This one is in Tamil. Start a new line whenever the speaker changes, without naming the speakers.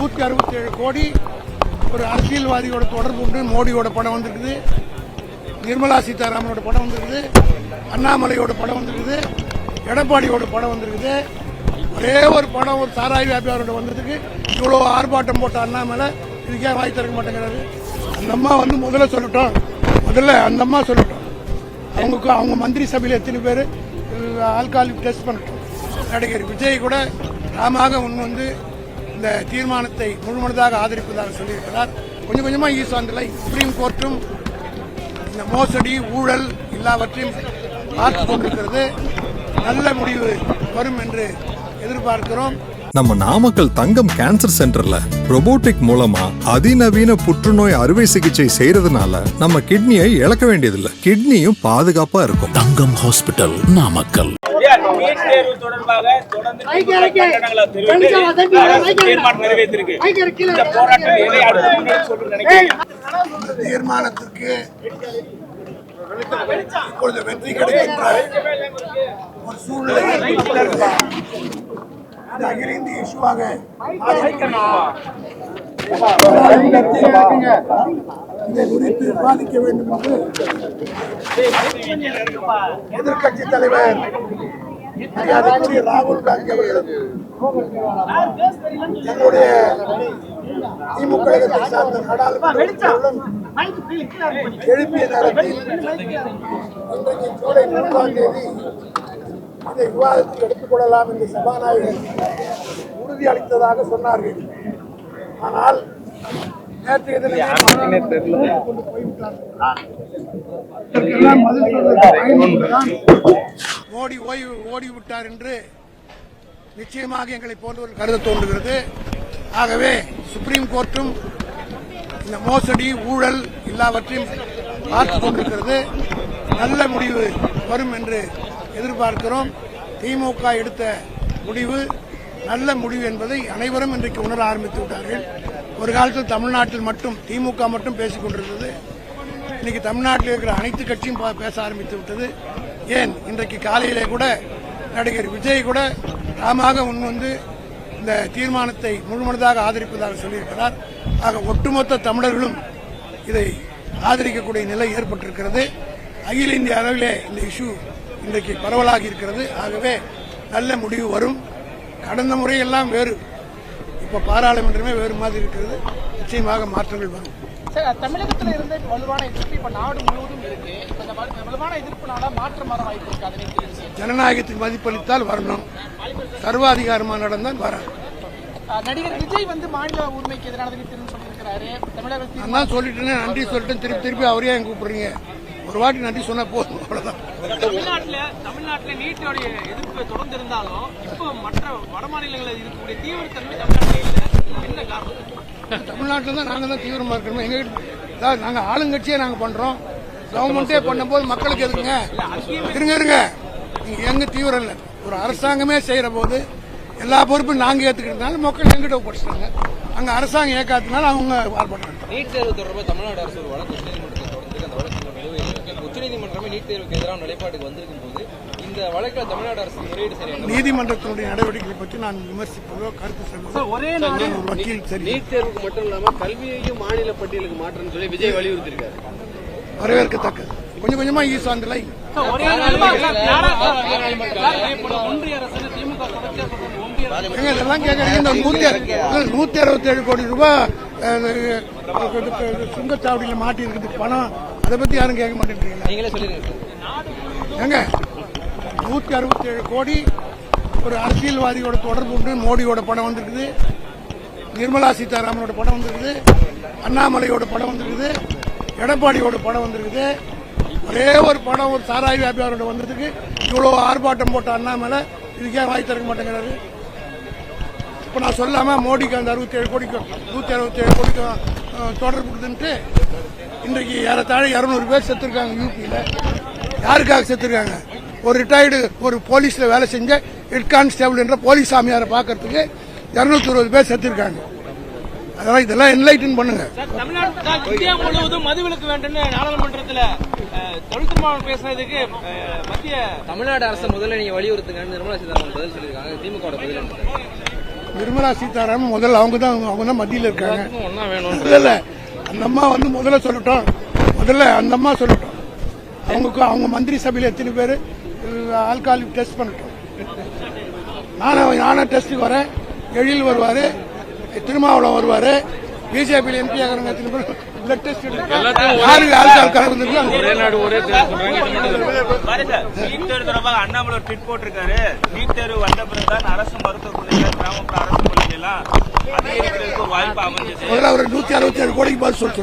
நூற்றி அறுபத்தி ஏழு கோடி ஒரு அரசியல்வாதியோட தொடர்பு உண்டு. மோடியோட படம் வந்திருக்குது. நிர்மலா சீதாராமனோட படம் வந்திருக்குது. அண்ணாமலையோட படம் வந்திருக்குது. எடப்பாடியோட படம் வந்திருக்குது. ஒரே ஒரு படம் ஒரு சாராய் வியாபாரோட வந்ததுக்கு இவ்வளோ ஆர்ப்பாட்டம் போட்ட அண்ணாமலை இதுக்கே வாய் திறக்க மாட்டேங்கிறாரு? அந்த அம்மா வந்து முதல்ல சொல்லட்டும். முதல்ல அந்த அம்மா சொல்லட்டும். அவங்க அவங்க மந்திரி சபையில் எத்தனை பேர்? ஆல்காலிக் டெஸ்ட் பண்ணட்டும். நடிகர் விஜய் கூட ராமாக ஒன்று வந்து இந்த தீர்மானத்தை முழுமனதாக ஆதரிப்பதாக சொல்லியிருக்கிறார். கொஞ்சம் கொஞ்சமாக ஈசாந்தில் சுப்ரீம் கோர்ட்டும் இந்த மோசடி ஊழல் எல்லாவற்றையும் பார்த்து கொண்டிருக்கிறது. நல்ல முடிவு வரும் என்று எதிர்பார்க்கிறோம்.
நம்ம நாமக்கல் தங்கம் கேன்சர் சென்டர்ல robotic மூலமா அதிநவீன புற்றுநோய் அறுவை சிகிச்சை செய்யறதுனால நம்ம கிட்னியை இழக்க வேண்டியதில்லை. கிட்னியும் பாதுகாப்பா இருக்கும்.
தங்கம் ஹாஸ்பிட்டல் நாமக்கல்.
நீட் தேர்வு தொடர்பாக தொடர்ந்து கண்டனங்களை தெரிவித்து அரசு தீர்மானம் நிறைவேற்றிருக்கு. இந்த போராட்டம் எதை அடுத்து
தீர்மானத்திற்கு இப்பொழுது வெற்றி கிடைக்கின்ற ஒரு சூழ்நிலை அகில இந்திய இஷ்யூவாக இதை குறித்து விவாதிக்க வேண்டும் என்று எதிர்க்கட்சி தலைவர் மரியாதைக்குரிய ராகுல் காந்தி அவர்கள் எங்களுடைய திமுக சார்ந்த எழுப்பிய நேரத்தில் இன்றைக்கு ஜூலை மூன்றாம் தேதி இதை விவாதத்தில் எடுத்துக் கொள்ளலாம் என்று சபாநாயகர் உறுதி அளித்ததாக சொன்னார்கள். ஆனால் நேற்றைய தினம் கொண்டு போய்விட்டார்கள். மோடி ஓய்வு ஓடிவிட்டார் என்று நிச்சயமாக எங்களை போன்றவர்கள் கருத தோன்றுகிறது. ஆகவே சுப்ரீம் கோர்ட்டும் இந்த மோசடி ஊழல் எல்லாவற்றையும் பார்த்து கொண்டிருக்கிறது. நல்ல முடிவு வரும் என்று எதிர்பார்க்கிறோம். திமுக எடுத்த முடிவு நல்ல முடிவு என்பதை அனைவரும் இன்றைக்கு உணர ஆரம்பித்து விட்டார்கள். ஒரு காலத்தில் தமிழ்நாட்டில் மட்டும் திமுக மட்டும் பேசிக் கொண்டிருந்தது. இன்னைக்கு தமிழ்நாட்டில் இருக்கிற அனைத்து கட்சியும் பா- பேச ஆரம்பித்து விட்டது. ஏன்? இன்றைக்கு காலையிலே கூட நடிகர் விஜய் கூட தாமாக முன்வந்து இந்த தீர்மானத்தை முழுமனதாக ஆதரிப்பதாக சொல்லியிருக்கிறார். ஆக ஒட்டுமொத்த தமிழர்களும் இதை ஆதரிக்கக்கூடிய நிலை ஏற்பட்டிருக்கிறது. அகில இந்திய அளவிலே இந்த இஷ்யூ இன்றைக்கு பரவலாகி இருக்கிறது. ஆகவே நல்ல முடிவு வரும். கடந்த முறையெல்லாம் வேறு. இப்போ பாராளுமன்றமே வேறு மாதிரி இருக்கிறது. நிச்சயமாக மாற்றங்கள் வரும்.
சார் தமிழகத்துல இருந்து வலுவான எதிர்ப்பு இப்ப நாடு முழுவதும் இருக்கு. அந்த வலு- வலுவான எதிர்ப்புனால மாற்றம் வர வாய்ப்பு இருக்கு. அதனை
ஜனநாயகத்துக்கு மதிப்பளித்தால் வரணும். சர்வாதிகாரமாக நடந்தால் வராது.
நடிகர் விஜய் வந்து மாநில உரிமைக்கு எதிரானதை சொல்லியிருக்கிறாரு. தமிழகத்தில்
நான் தான் சொல்லிட்டேனே நன்றி சொல்லிட்டேன். திருப்பி திருப்பி அவரே என் கூப்பிடுறீங்க? ஒரு வாட்டி நன்றி சொன்னா போதும் அவ்வளவுதான்.
தமிழ்நாட்டுல தமிழ்நாட்டுல நீட்டோடைய எதிர்ப்பு தொடர்ந்து இருந்தாலும் இப்போ மற்ற வட மாநிலங்களில் இருக்கக்கூடிய தீவிரத்தன்மை தமிழ்நாட்டில் இல்லை.
தமிழ்நாட்டில் தான் நாங்கள் தான் தீவிரமாக இருக்கணும் எங்ககிட்ட நாங்கள் ஆளுங்கட்சியே நாங்கள் பண்ணுறோம் கவர்மெண்ட்டே பண்ணும்போது மக்களுக்கு எதுக்குங்க? இருங்க இருங்க. நீங்கள் எங்கே தீவிரம் இல்லை. ஒரு அரசாங்கமே செய்கிற போது எல்லா பொறுப்பும் நாங்கள் ஏத்துக்கிறதுனால மக்கள் எங்கிட்ட ஒப்படைச்சிட்டாங்க. அங்கே அரசாங்கம் ஏக்காததுனால அவங்க ஆர்ப்பாட்டம்
நீட் தேர்வு தொடர்பாக தமிழ்நாடு அரசு ஒரு வழக்கு உச்சநீதிமன்றத்தில் தொடர்ந்து அந்த வழக்கு நிலுவையில் உச்சநீதிமன்றமே நீட் தேர்வுக்கு எதிரான நிலைப்பாட்டுக்கு வந்திருக்கும் போது இந்த வழக்கில் தமிழ்நாடு அரசு முறையீடு சரியான
நீதிமன்றத்தினுடைய நடவடிக்கைகளை பற்றி நான் விமர்சிப்பதோ கருத்து சொல்வதோ
ஒரே
வக்கீல் சரி.
நீட் தேர்வுக்கு மட்டும் இல்லாம கல்வியையும் மாநில பட்டியலுக்கு மாற்றணும்னு சொல்லி விஜய் வலியுறுத்திருக்காரு
வரவேற்கத்தக்கது. கொஞ்சம் கொஞ்சமா ஏங்க, இதெல்லாம் கேட்கறீங்க இந்த நூத்தி நூத்தி அறுபத்தி ஏழு கோடி ரூபாய் சுங்கச்சாவடியில் மாட்டி இருக்குது பணம். அதை பத்தி யாரும் கேட்க மாட்டேங்கிறீங்களா?
நீங்களே சொல்லிருங்க
நூற்றி அறுபத்தேழு அறுபத்தி ஏழு கோடி ஒரு அரசியல்வாதியோட தொடர்பு உண்டு. மோடியோட படம் வந்திருக்குது. நிர்மலா சீதாராமனோட படம் வந்திருக்குது. அண்ணாமலையோட படம் வந்திருக்குது. எடப்பாடியோட படம் வந்திருக்குது. ஒரே ஒரு படம் ஒரு சாராய் வியாபாரோட வந்ததுக்கு இவ்வளோ ஆர்ப்பாட்டம் போட்ட அண்ணாமலை இதுக்கே வாய் திறக்க மாட்டேங்கிறாரு? இப்போ நான் சொல்லாமல் மோடிக்கு அந்த அறுபத்தேழு கோடிக்கும் நூற்றி அறுபத்தேழு கோடிக்கும் தொடர்புடுதுன்ட்டு தொடர்பு இன்றைக்கு ஏறத்தாழ இரநூறு பேர் செத்துருக்காங்க யூபியில் யாருக்காக செத்துருக்காங்க? ஒரு ரிட்டையர்டு ஒரு போலீஸில் வேலை செஞ்ச ஹெட் கான்ஸ்டேபிள் என்ற போலீஸ் சாமியாரை பார்க்கறதுக்கு இரநூத்தி இருபது பேர் செத்துருக்காங்க. அதெல்லாம் இதெல்லாம் என்லைட்டன் பண்ணுங்க.
சார், தமிழ்நாடு சார், இந்தியா முழுவதும் மதுவிலக்கு வேண்டும்னு நாடாளுமன்றத்துல தொழில்துறை பேசுனதுக்கு அஹ், மத்திய
தமிழ்நாடு அரசு முதல்ல நீங்க வலியுறுத்துங்கன்னு நிர்மலா சீதாராமன் பதில் சொல்லியிருக்காங்க. திமுக பதில்
நிர்மலா சீதாராமன் முதல்ல அவங்க தான் அவங்க தான் மத்தியில் இருக்காங்க. இல்ல இல்ல. அந்த அம்மா வந்து முதல்ல சொல்லட்டும். முதல்ல அந்த அம்மா சொல்லட்டும். அவங்க அவங்க மந்திரி சபையில் எத்தனை பேர்? ஆல்கால் டெஸ்ட் பண்ணட்டும் நானும் நானும் டெஸ்ட்டுக்கு வரேன். எழில் வருவார் திருமாவளம் வருவார். பிஜேபியில் எம்பி பேர் பிளட் டெஸ்ட் யாருக்கு ஆல்கால் கலந்துருக்கு
ஒரே நாடு ஒரே
நீட் தேர்வு தொடர்பாக அண்ணாமலை ஒரு ட்வீட் போட்டிருக்காரு. நீட் தேர்வு வந்த பிறகுதான் அரசு மருத்துவக் கல்லூரிகள் கிராமப்புற அரசு அதிகரிக்கிறதுக்கு ஒரு வாய்ப்பு அமைஞ்சது.
முதல்ல அவர் நூற்றி அறுபத்தி ஏழு கோடிக்கு பதில் சொல்லிட்டு